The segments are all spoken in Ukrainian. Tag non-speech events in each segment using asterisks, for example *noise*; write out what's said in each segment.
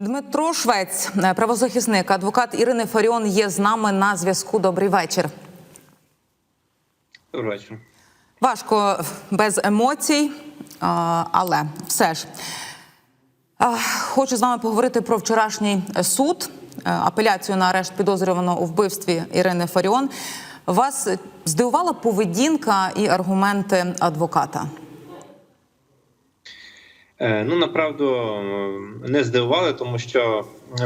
Дмитро Швець, е, правозахисник, адвокат Ірини Фаріон, є з нами на зв'язку. Добрий вечір. Добрий вечір. Важко без емоцій, але все ж хочу з вами поговорити про вчорашній суд, е, апеляцію на арешт підозрюваного у вбивстві Ірини Фаріон. Вас здивувала поведінка і аргументи адвоката? Е, Ну направду е, не здивували, тому що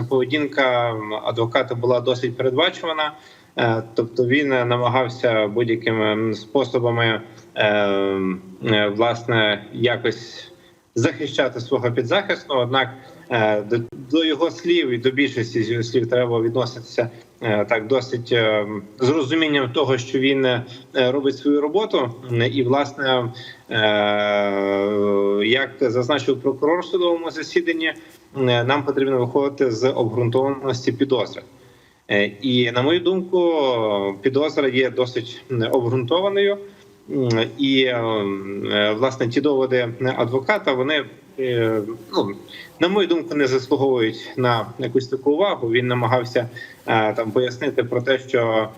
поведінка адвоката була досить передбачувана. Е, Тобто він намагався будь-якими способами е, е, власне якось захищати свого підзахисного. Однак е, до, його слів і до більшості слів треба відноситися е, так досить е, з розумінням того, що він е, робить свою роботу, і власне, е, як зазначив прокурор в судовому засіданні, е, нам потрібно виходити з обґрунтованості підозри. Е, І на мою думку, підозра є досить обґрунтованою. І е, власне ті доводи адвоката вони е, ну на мою думку не заслуговують на якусь таку увагу. Він намагався е, там пояснити про те, що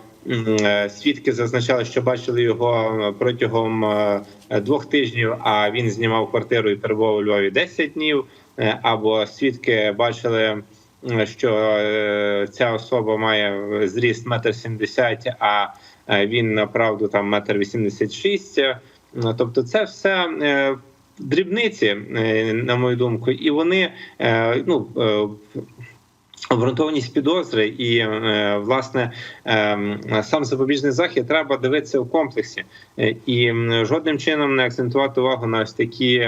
свідки зазначали, що бачили його протягом двох тижнів. А він знімав квартиру і перебував у Львові 10 днів. Або свідки бачили що ця особа має зріст метр сімдесят, він направду там метр вісімдесят шість. Тобто, це все е, дрібниці, е, на мою думку, і вони е, ну. Обґрунтованість підозри і е, власне е, сам запобіжний захід треба дивитися в комплексі Е, і жодним чином не акцентувати увагу на ось такі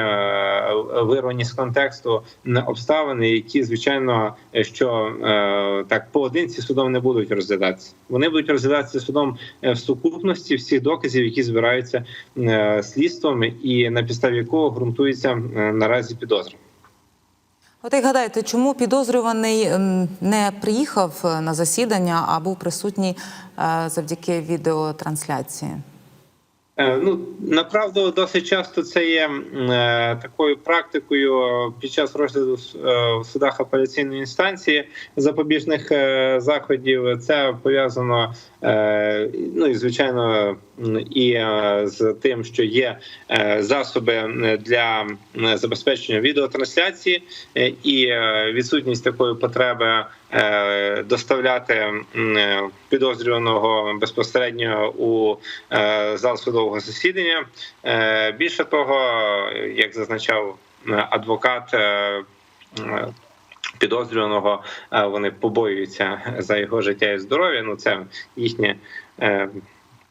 вирвані з контексту обставини, які звичайно що так поодинці судом не будуть розглядатися. Вони будуть розглядатися судом в сукупності всіх доказів, які збираються слідством, і на підставі якого ґрунтується наразі підозра. От як гадаєте, чому підозрюваний ем, не приїхав е, на засідання, а був присутній е, завдяки відеотрансляції? Е, Ну направду досить часто це є е, такою практикою під час розгляду е, в судах апеляційної інстанції запобіжних е, заходів. Це пов'язано е, ну і звичайно і е, з тим, що є е, засоби для забезпечення відеотрансляції, е, і відсутність такої потреби доставляти підозрюваного безпосередньо у зал судового засідання. Більше того, як зазначав адвокат. Підозрюваного вони побоюються за його життя і здоров'я. Ну це їхнє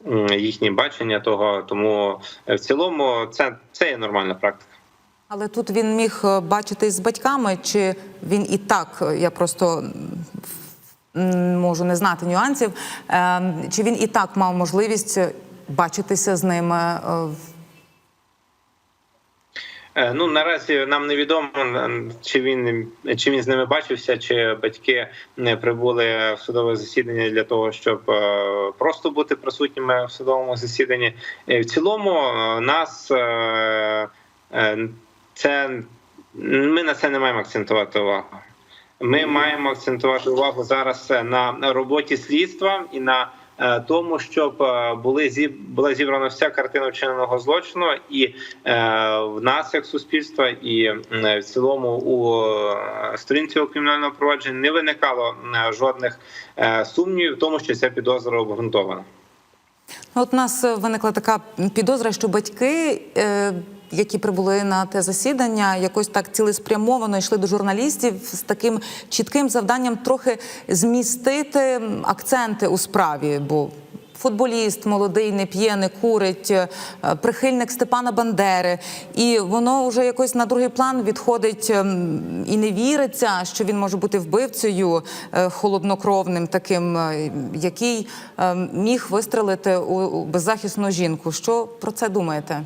м, їхнє бачення того. Тому е, в цілому це, це є нормальна практика. Але тут він міг е, бачитись з батьками, чи він і так, е, я просто можу не знати нюансів, е, чи він і так мав можливість бачитися з ними в- Ну наразі нам невідомо чи він чи він з ними бачився, чи батьки не прибули в судове засідання для того, щоб е, просто бути присутніми в судовому засіданні. Е, В цілому е, нас е, е, це ми на це не маємо акцентувати увагу. Ми маємо акцентувати увагу зараз на роботі слідства і на е, тому, щоб е, були зі була зібрана вся картина вчиненого злочину, і е, в нас, як суспільства, і в цілому у е, сторінці кримінального провадження не виникало е, жодних е, сумнівів в тому, що ця підозра обґрунтована. От у нас е, виникла така підозра, що батьки, е, які прибули на те засідання, якось так цілеспрямовано йшли до журналістів з таким чітким завданням трохи змістити акценти у справі. Бо футболіст молодий, не п'є, не курить, е, прихильник Степана Бандери. І воно вже якось на другий план відходить ем, і не віриться, що він може бути вбивцею е, холоднокровним, таким, е, який ем, міг вистрелити у у беззахисну жінку. Що про це думаєте?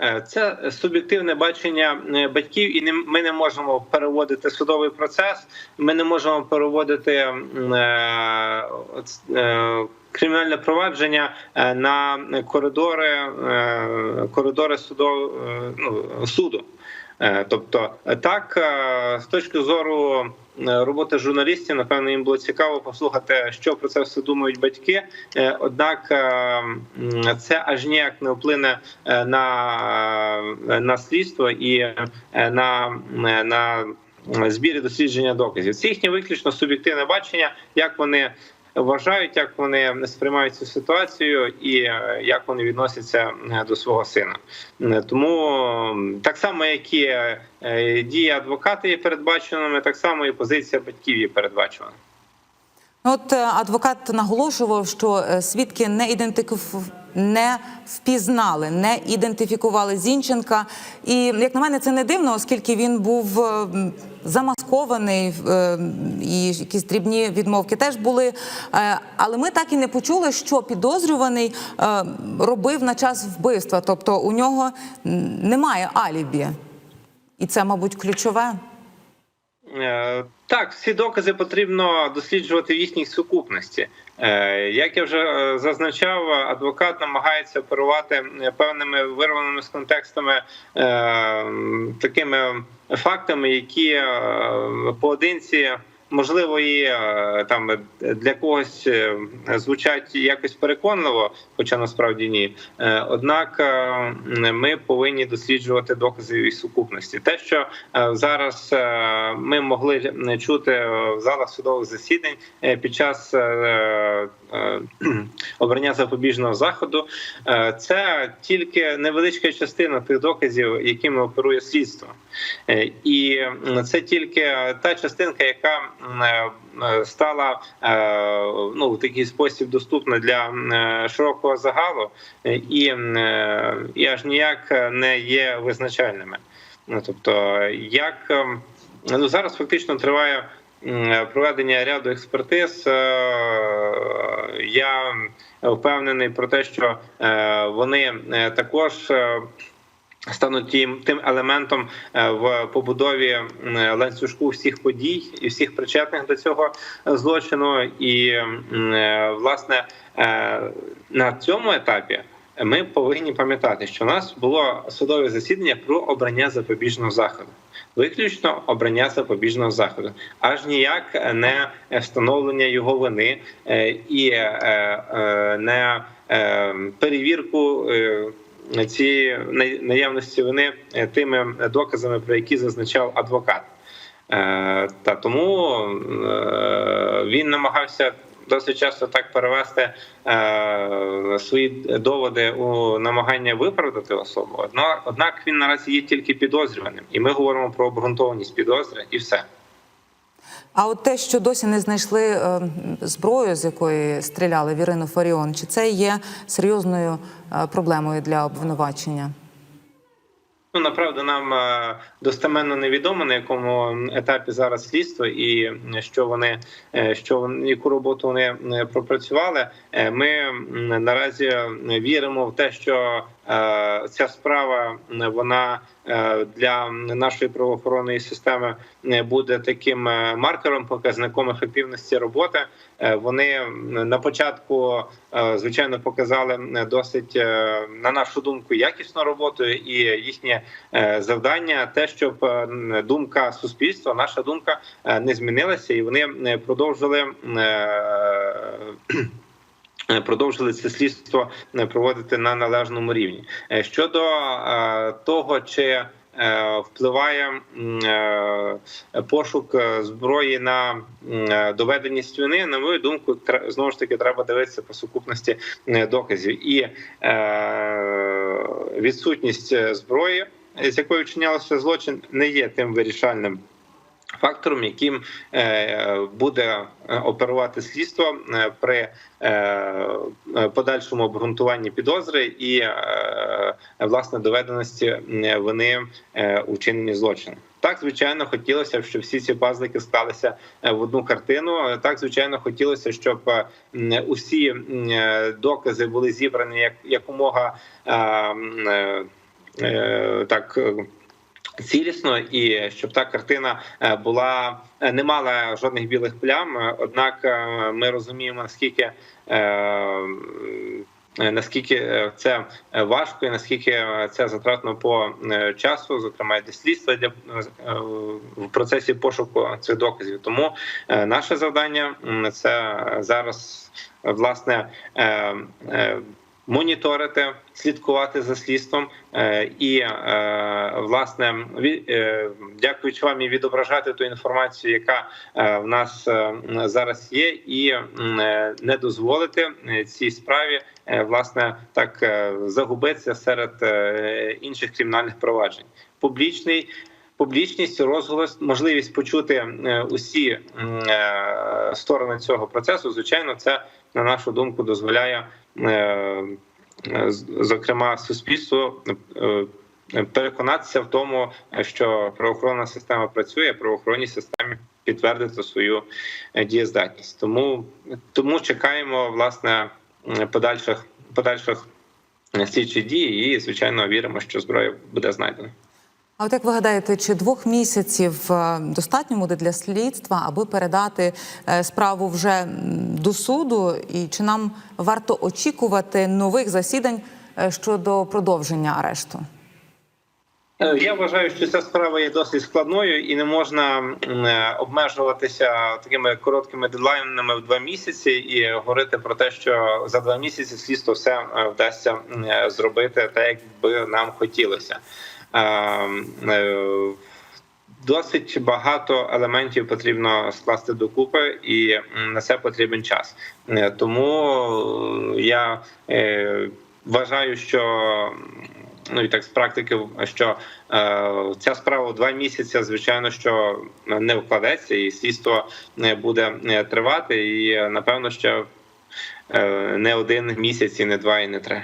Е, Це суб'єктивне бачення е, батьків, і ми не можемо переводити судовий процес. Ми не можемо переводити е, кримінальне провадження на коридори, коридори судов, ну, суду. Тобто, так з точки зору роботи журналістів, напевно, їм було цікаво послухати, що про це все думають батьки. Е, Однак е, це аж ніяк не вплине е, на, е, на слідство і е, на, е, на збірі дослідження доказів. Це їхнє виключно суб'єктивне бачення, як вони вважають, як вони сприймають цю ситуацію і е, як вони відносяться е, до свого сина. Е, Тому так само, як і дії адвоката є передбаченими, так само і позиція батьків є передбачена. От е, адвокат наголошував, що е, свідки не ідентифікували. Не впізнали, не ідентифікували Зінченка, і як на мене, це не дивно, оскільки він був е, замаскований і якісь дрібні відмовки теж були. Але ми так і не почули, що підозрюваний робив на час вбивства. Тобто у нього немає алібі, і це, мабуть, ключове. Е, Так, всі докази потрібно досліджувати в їхній сукупності. Е, Як я вже е, зазначав, адвокат намагається оперувати певними вирваними з контекстами такими фактами, які поодинці. Можливо, і е, там для когось е, звучать якось переконливо, хоча насправді ні. Е, Однак е, ми повинні досліджувати докази і сукупності. Те, що е, зараз е, ми могли чути в залах судових засідань е, під час е, е, *clears throat* обрання запобіжного заходу, е, це тільки невеличка частина тих доказів, якими оперує слідство. Е, І це тільки та частинка, яка е, е, стала е, ну в такий спосіб доступна для е, широкого загалу, е, і, е, і аж ніяк не є визначальними. Ну тобто, як ем, ну зараз фактично триває проведення ряду експертиз. Е, Я впевнений про те, що е, вони е, також. е, стануть тим елементом е, в побудові ланцюжку всіх подій і всіх причетних до цього е, злочину. І е, власне е, на цьому етапі ми повинні пам'ятати, що у нас було судове засідання про обрання запобіжного заходу. Виключно обрання запобіжного заходу, аж ніяк не встановлення його вини е, і е, е, не перевірку. цієї наявності вини тими доказами, про які зазначав адвокат. Та тому він намагався досить часто так перевести е, свої доводи у намагання виправдати особу. Одно- Однак він наразі є тільки підозрюваним, і ми говоримо про обґрунтованість підозри, і все. А от те, що досі не знайшли е, зброю, з якої стріляли в Фаріон, чи це є серйозною е, проблемою для обвинувачення? Ну, направду, нам е, достеменно невідомо на якому етапі зараз слідство і що вони е, що яку роботу вони е, пропрацювали. Ми наразі віримо в те, що ця справа вона е, для нашої правоохоронної системи е, буде таким е, маркером, показником ефективності роботи. Е, Вони на початку е, звичайно показали е, досить, е, на нашу думку, якісну роботу і їхнє е, завдання, те, щоб е, думка суспільства, наша думка е, не змінилася, і вони е, продовжили. Е, Продовжили це слідство е, проводити на належному рівні. Е, щодо того, чи впливає пошук зброї на доведеність вини, на мою думку, знову ж таки треба дивитися по сукупності доказів. І відсутність зброї, з якою вчинялося злочин, не є тим вирішальним фактором, яким е, буде е, оперувати слідство е, при подальшому обґрунтуванні підозри і власне доведеності е, у вчиненні. Так, звичайно, хотілося б, щоб всі ці пазлики склалися в одну картину. Так, звичайно, хотілося, щоб усі докази були зібрані як якомога так. Цілісно і щоб та картина е, була е, не мала жодних білих плям. Однак е, ми розуміємо наскільки наскільки це важко і наскільки це затратно по часу, зокрема для слідства для в процесі пошуку цих доказів. Тому наше завдання це зараз власне. Моніторити, слідкувати за слідством е, і е, власне е, дякуючи вам і відображати ту інформацію, яка в нас зараз є, і не дозволити цій справі власне так загубитися серед інших кримінальних проваджень. Публічний публічність, розголос, можливість почути е, усі е, сторони цього процесу. Звичайно, це на нашу думку дозволяє. е, Зокрема, суспільству переконатися в тому, що правоохоронна система працює, правоохоронній системі підтвердити свою дієздатність. Тому тому чекаємо власне подальших подальших слідчих дій, і звичайно віримо, що зброя буде знайдена. А от як ви гадаєте, чи двох місяців е, достатньо буде для слідства, аби передати е, справу вже до суду? І чи нам варто очікувати нових засідань е, щодо продовження арешту? Я вважаю, що ця справа є досить складною і не можна обмежуватися такими короткими дедлайнами в два місяці і говорити про те, що за два місяці слідство все вдасться зробити так, як би нам хотілося. Е, Досить багато елементів потрібно скласти докупи, і на це потрібен час. Е, Тому я е, вважаю, що ну і так з практики, що ця справа два місяці, звичайно, що не вкладеться, і слідство буде тривати. І напевно, що не один місяць, і не два, і не три.